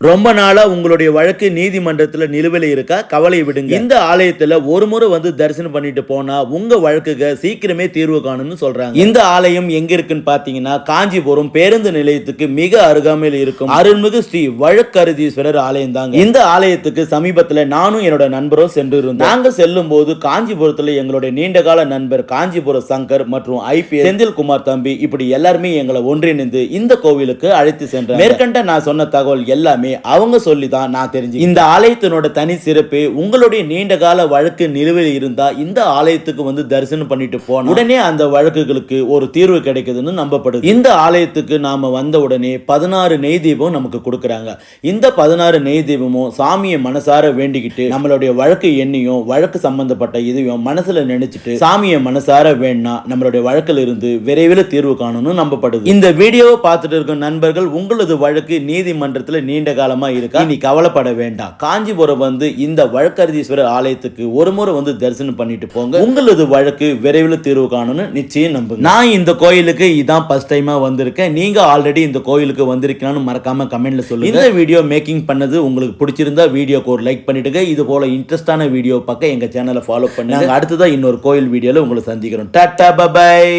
ரொம்ப நாளா உங்களுடைய வழக்கு நீதிமன்றத்துல நிலுவையில் இருக்கா? கவலை விடுங்க. இந்த ஆலயத்துல ஒரு முறை வந்து தரிசனம் பண்ணிட்டு போனா உங்க வழக்குக சீக்கிரமே தீர்வு காணும்னு சொல்றாங்க. இந்த ஆலயம் எங்க இருக்குன்னு பாத்தீங்கன்னா காஞ்சிபுரம் பேருந்து நிலையத்துக்கு மிக அருகாமையில் இருக்கும் அருள்மிகு ஸ்ரீ வழக்கருதீஸ்வரர் ஆலயம் தாங்க. இந்த ஆலயத்துக்கு சமீபத்துல நானும் என்னோட நண்பரும் சென்று இருந்தோம் நாங்க செல்லும் போது காஞ்சிபுரத்துல எங்களுடைய நீண்டகால நண்பர் காஞ்சிபுரம் சங்கர் மற்றும் ஐபி செந்தில்குமார் தம்பி இப்படி எல்லாருமே எங்களை ஒன்றிணைந்து இந்த கோவிலுக்கு அழைத்து சென்றார் மேற்கண்ட நான் சொன்ன தகவல் எல்லாமே அவங்க சொல்லி தான் நான் தெரிஞ்சு இந்த ஆலயத்தினோட தனி சிறப்பு உங்களுடைய நீண்ட கால வழக்கு நிலுவையில் இருந்தா இந்த ஆலயத்துக்கு வந்து தரிசனம் பண்ணிட்டு போன உடனே அந்த வழக்குகளுக்கு ஒரு தீர்வு கிடைக்குதுன்னு நம்பப்படுது. இந்த ஆலயத்துக்கு நாம வந்த உடனே பதினாறு நெய் தீபம் நமக்கு கொடுக்குறாங்க. இந்த பதினாறு நெய் தீபமும் சாமியை மனசார வேண்டிக்கிட்டு நம்மளுடைய வழக்கு எண்ணியும் வழக்கு சம்பந்தப்பட்ட இதையும் மனசுல நினைச்சிட்டு சாமியை மனசார வேணா நம்மளுடைய வழக்கில் இருந்து விரைவில் தீர்வு காணணும்னு நம்பப்படுது. இந்த வீடியோவை பார்த்துட்டு இருக்கும் நண்பர்கள் உங்களது வழக்கு நீதிமன்றத்தில் நீண்ட காலமா இருக்கா? இனி கவலைப்பட வேண்டாம். காஞ்சிபுரம் வந்து இந்த வழக்கரதீஸ்வரர் ஆலயத்துக்கு ஒரு முறை வந்து தரிசனம் பண்ணிட்டு போங்க. உங்களது வழக்கு விரைவில் தீர்வு காணும்னு நிச்சயம் நம்புங்க. நான் இந்த கோயிலுக்கு இதான் ஃபர்ஸ்ட் டைமா வந்திருக்கேன். நீங்க ஆல்ரெடி இந்த கோயிலுக்கு வந்திருக்கீங்கன்னு மறக்காம கமெண்ட்ல சொல்லுங்க. இந்த வீடியோ மேக்கிங் பண்ணது உங்களுக்கு பிடிச்சிருந்தா வீடியோக்கு ஒரு லைக் பண்ணிடுங்க. இது போல இன்ட்ரெஸ்டான வீடியோ பார்க்க எங்க சேனலை ஃபாலோ பண்ணுங்க. அடுத்ததா இன்னொரு கோயில் வீடியோல உங்களை சந்திக்கிறோம். Tata bye bye